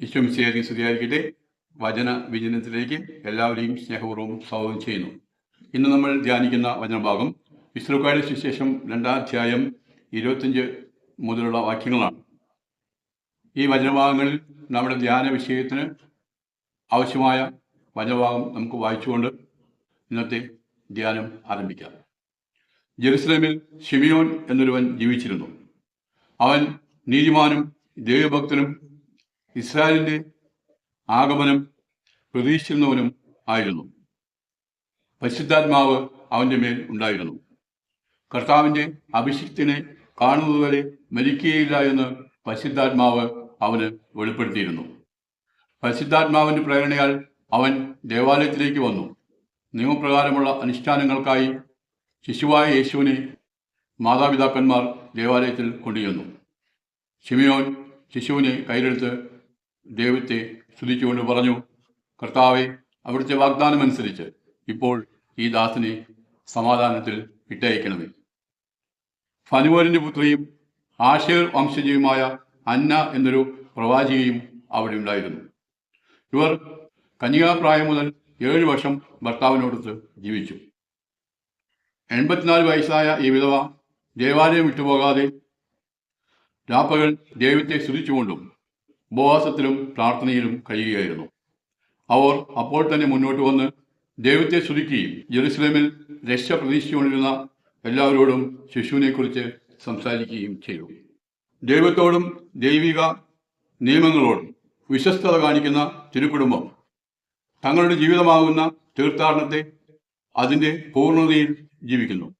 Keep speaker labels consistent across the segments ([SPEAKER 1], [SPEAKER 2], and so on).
[SPEAKER 1] ഈശ്വംശേരി സ്തുതിയായിരിക്കട്ടെ. വചന വിചനത്തിലേക്ക് എല്ലാവരെയും സ്നേഹപൂർവം സ്വാഗതം ചെയ്യുന്നു. ഇന്ന് നമ്മൾ ധ്യാനിക്കുന്ന വചനഭാഗം വിശ്രുക്കാരുടെ സുശേഷം രണ്ടാം അധ്യായം ഇരുപത്തഞ്ച് മുതലുള്ള വാക്യങ്ങളാണ്. ഈ വചനഭാഗങ്ങളിൽ നമ്മുടെ ധ്യാന വിഷയത്തിന് ആവശ്യമായ വചനഭാഗം നമുക്ക് വായിച്ചുകൊണ്ട് ഇന്നത്തെ ധ്യാനം ആരംഭിക്കാം. ജെറുസലേമിൽ ഷിമിയോൻ എന്നൊരുവൻ ജീവിച്ചിരുന്നു. അവൻ നീതിമാനും ദൈവഭക്തനും ഇസ്രായേലിന്റെ ആഗമനം പ്രതീക്ഷിക്കുന്നവനും ആയിരുന്നു. പരിശുദ്ധാത്മാവ് അവന്റെ മേൽ ഉണ്ടായിരുന്നു. കർത്താവിന്റെ അഭിഷിക്തിനെ കാണുന്നതുവരെ മരിക്കുകയില്ല എന്ന് പരിശുദ്ധാത്മാവ് അവന് വെളിപ്പെടുത്തിയിരുന്നു. പരിശുദ്ധാത്മാവിന്റെ പ്രേരണയാൽ അവൻ ദേവാലയത്തിലേക്ക് വന്നു. നിയമപ്രകാരമുള്ള അനുഷ്ഠാനങ്ങൾക്കായി ശിശുവായ യേശുവിനെ മാതാപിതാക്കന്മാർ ദേവാലയത്തിൽ കൊണ്ടുചെന്നു. ഷിമിയോൻ ശിശുവിനെ കയ്യിലെടുത്ത് ദൈവത്തെ സ്തുതിച്ചുകൊണ്ട് പറഞ്ഞു കർത്താവെ അവിടുത്തെ വാഗ്ദാനം അനുസരിച്ച് ഇപ്പോൾ ഈ ദാസിനെ സമാധാനത്തിൽ ഇട്ടയക്കണമേ ഫനുവലിന്റെ പുത്രിയും ആഷേർ വംശജയുമായ അന്ന എന്നൊരു പ്രവാചികയും അവിടെ ഉണ്ടായിരുന്നു. ഇവർ കന്യാപ്രായം മുതൽ ഏഴ് വർഷം ഭർത്താവിനോടൊത്ത് ജീവിച്ചു. എൺപത്തിനാല് വയസ്സായ ഈ വിധവ ദേവാലയം വിട്ടുപോകാതെ രാപ്പകൾ ദൈവത്തെ സ്തുതിച്ചുകൊണ്ടും ഉപവാസത്തിലും പ്രാർത്ഥനയിലും കഴിയുകയായിരുന്നു. അവർ അപ്പോൾ തന്നെ മുന്നോട്ട് വന്ന് ദൈവത്തെ സ്തുതിക്കുകയും ജെറുസലേമിൽ രക്ഷ പ്രതീക്ഷിച്ചുകൊണ്ടിരുന്ന എല്ലാവരോടും ശിശുവിനെക്കുറിച്ച് സംസാരിക്കുകയും ചെയ്തു. ദൈവത്തോടും ദൈവിക നിയമങ്ങളോടും വിശ്വസ്തത കാണിക്കുന്ന തിരുക്കുടുംബം തങ്ങളുടെ ജീവിതമാകുന്ന തീർത്ഥാടനത്തെ അതിന്റെ പൂർണതയിൽ ജീവിക്കുന്നു.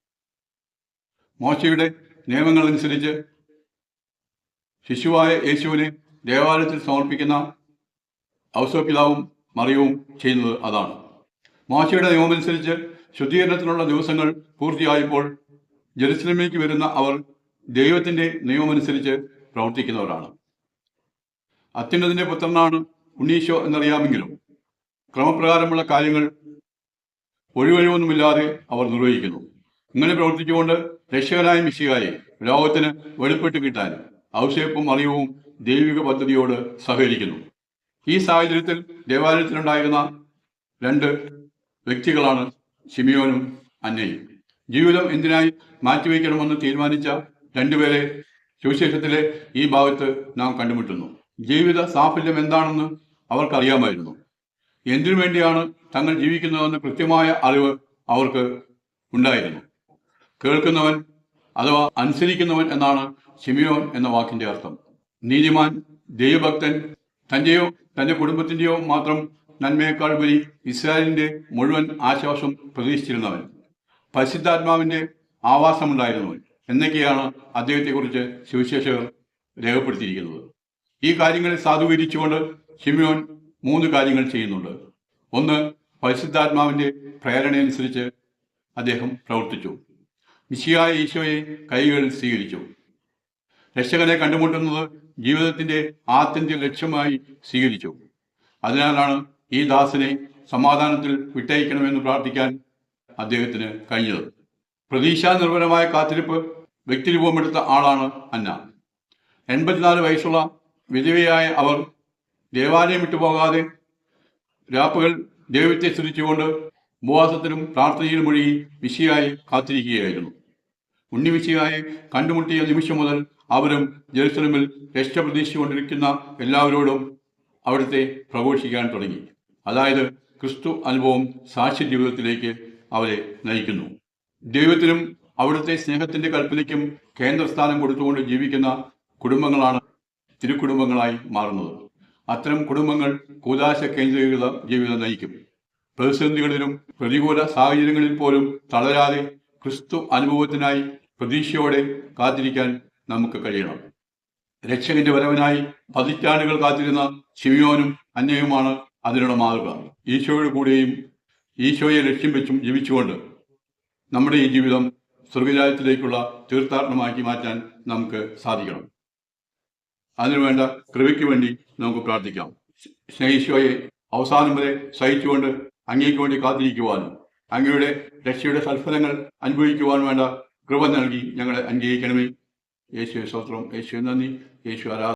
[SPEAKER 1] മോശയുടെ നിയമങ്ങളനുസരിച്ച് ശിശുവായ യേശുവിനെ ദേവാലയത്തിൽ സമർപ്പിക്കുന്ന ഔസോപിതാവും മറിയവും ചെയ്യുന്നത് അതാണ്. മോശയുടെ നിയമമനുസരിച്ച് ശുദ്ധീകരണത്തിനുള്ള ദിവസങ്ങൾ പൂർത്തിയായപ്പോൾ ജെറുസലമിലേക്ക് വരുന്ന അവർ ദൈവത്തിന്റെ നിയമമനുസരിച്ച് പ്രവർത്തിക്കുന്നവരാണ്. അത്യുന്നതിന്റെ പുത്രനാണ് ഉണ്ണീശോ എന്നറിയാമെങ്കിലും ക്രമപ്രകാരമുള്ള കാര്യങ്ങൾ ഒഴിവഴിവൊന്നുമില്ലാതെ അവർ നിർവഹിക്കുന്നു. ഇങ്ങനെ പ്രവർത്തിച്ചുകൊണ്ട് രക്ഷകനായ മിശികായെ ലോകത്തിന് വെളിപ്പെട്ട് കിട്ടാൻ ഔഷേപ്പും അറിവും ദൈവിക പദ്ധതിയോട് സഹകരിക്കുന്നു. ഈ സാഹചര്യത്തിൽ ദേവാലയത്തിലുണ്ടായിരുന്ന രണ്ട് വ്യക്തികളാണ് ഷിമിയോനും അന്നയും. ജീവിതം എന്തിനായി മാറ്റിവെക്കണമെന്ന് തീരുമാനിച്ച രണ്ടുപേരെ സുവിശേഷത്തിലെ ഈ ഭാഗത്ത് നാം കണ്ടുമുട്ടുന്നു. ജീവിത സാഫല്യം എന്താണെന്ന് അവർക്കറിയാമായിരുന്നു. എന്തിനു വേണ്ടിയാണ് തങ്ങൾ ജീവിക്കുന്നതെന്ന് കൃത്യമായ അറിവ് അവർക്ക് ഉണ്ടായിരുന്നു. കേൾക്കുന്നവൻ അഥവാ അനുസരിക്കുന്നവൻ എന്നാണ് ഷിമിയോൻ എന്ന വാക്കിന്റെ അർത്ഥം. നീതിമാൻ ദൈവഭക്തൻ തന്റെയോ തന്റെ കുടുംബത്തിന്റെയോ മാത്രം നന്മയേക്കാൾ ഉപരി ഇസ്രായേലിന്റെ മുഴുവൻ ആശ്വാസം പ്രതീക്ഷിച്ചിരുന്നവൻ. പരിശുദ്ധാത്മാവിന്റെ ആവാസമുണ്ടായിരുന്നവൻ എന്നൊക്കെയാണ് അദ്ദേഹത്തെക്കുറിച്ച് സുവിശേഷകർ രേഖപ്പെടുത്തിയിരിക്കുന്നത്. ഈ കാര്യങ്ങളെ സാധൂകരിച്ചുകൊണ്ട് ഷിമിയോൻ മൂന്ന് കാര്യങ്ങൾ ചെയ്യുന്നുണ്ട്. ഒന്ന് പരിശുദ്ധാത്മാവിന്റെ പ്രേരണയനുസരിച്ച് അദ്ദേഹം പ്രവർത്തിച്ചു. മിശിയായ ഈശോയെ കൈകളിൽ സ്വീകരിച്ചു. രക്ഷകനെ കണ്ടുമുട്ടുന്നത് ജീവിതത്തിന്റെ ആത്യന്തിക ലക്ഷ്യമായി സ്വീകരിച്ചു. അതിനാലാണ് ഈ ദാസനെ സമാധാനത്തിൽ വിട്ടയക്കണമെന്ന് പ്രാർത്ഥിക്കാൻ അദ്ദേഹത്തിന് കഴിഞ്ഞത്. പ്രതീക്ഷാനിർഭരമായ കാത്തിരിപ്പ് വ്യക്തിരൂപമെടുത്ത ആളാണ് അന്ന. എൺപത്തിനാല് വയസ്സുള്ള വിധവയായ അവർ ദേവാലയം വിട്ടുപോകാതെ രാപ്പുകൾ ദൈവത്തെ സ്തുതിച്ചുകൊണ്ട് ഉപവാസത്തിലും പ്രാർത്ഥനയിലും മുഴുകി വിശിയായി കാത്തിരിക്കുകയായിരുന്നു. ഉണ്ണി വിശിയായി കണ്ടുമുട്ടിയ നിമിഷം മുതൽ അവരും ജെറുസലമിൽ രക്ഷ പ്രതീക്ഷിച്ചുകൊണ്ടിരിക്കുന്ന എല്ലാവരോടും അവിടുത്തെ പ്രഘോഷിക്കാൻ തുടങ്ങി. അതായത് ക്രിസ്തു അനുഭവം സാക്ഷ്യ ജീവിതത്തിലേക്ക് അവരെ നയിക്കുന്നു. ദൈവത്തിനും അവിടുത്തെ സ്നേഹത്തിന്റെ കൽപ്പനയ്ക്കും കേന്ദ്രസ്ഥാനം കൊടുത്തുകൊണ്ട് ജീവിക്കുന്ന കുടുംബങ്ങളാണ് തിരുക്കുടുംബങ്ങളായി മാറുന്നത്. അത്തരം കുടുംബങ്ങൾ കൂതാശ കേന്ദ്രീകൃത ജീവിതം നയിക്കും. പ്രതിസന്ധികളിലും പ്രതികൂല സാഹചര്യങ്ങളിൽ പോലും തളരാതെ ക്രിസ്തു അനുഭവത്തിനായി പ്രതീക്ഷയോടെ കാത്തിരിക്കാൻ നമുക്ക് കഴിയണം. രക്ഷകന്റെ വരവിനായി പതിറ്റാണ്ടുകൾ കാത്തിരുന്ന ശിവയോനും അന്നയുമാണ് അതിനുള്ള മാതൃക ഈശോയുടെ കൂടെയും ഈശോയെ ലക്ഷ്യം വെച്ചും ജീവിച്ചുകൊണ്ട് നമ്മുടെ ഈ ജീവിതം സ്വർഗരാജ്യത്തിലേക്കുള്ള തീർത്ഥാടനമാക്കി മാറ്റാൻ നമുക്ക് സാധിക്കണം. അതിനുവേണ്ട കൃപയ്ക്ക് വേണ്ടി നമുക്ക് പ്രാർത്ഥിക്കാം. സ്നേഹിശോയെ അവസാനം വരെ സഹിച്ചുകൊണ്ട് അങ്ങേക്ക് വേണ്ടി കാത്തിരിക്കുവാനും അങ്ങയുടെ രക്ഷയുടെ സൽഫലങ്ങൾ അനുഭവിക്കുവാൻ വേണ്ട കൃപ നൽകി ഞങ്ങളെ അനുഗ്രഹിക്കണമേ. യേശു സ്തോത്രം യേശു നന്ദി യേശു ആരാധന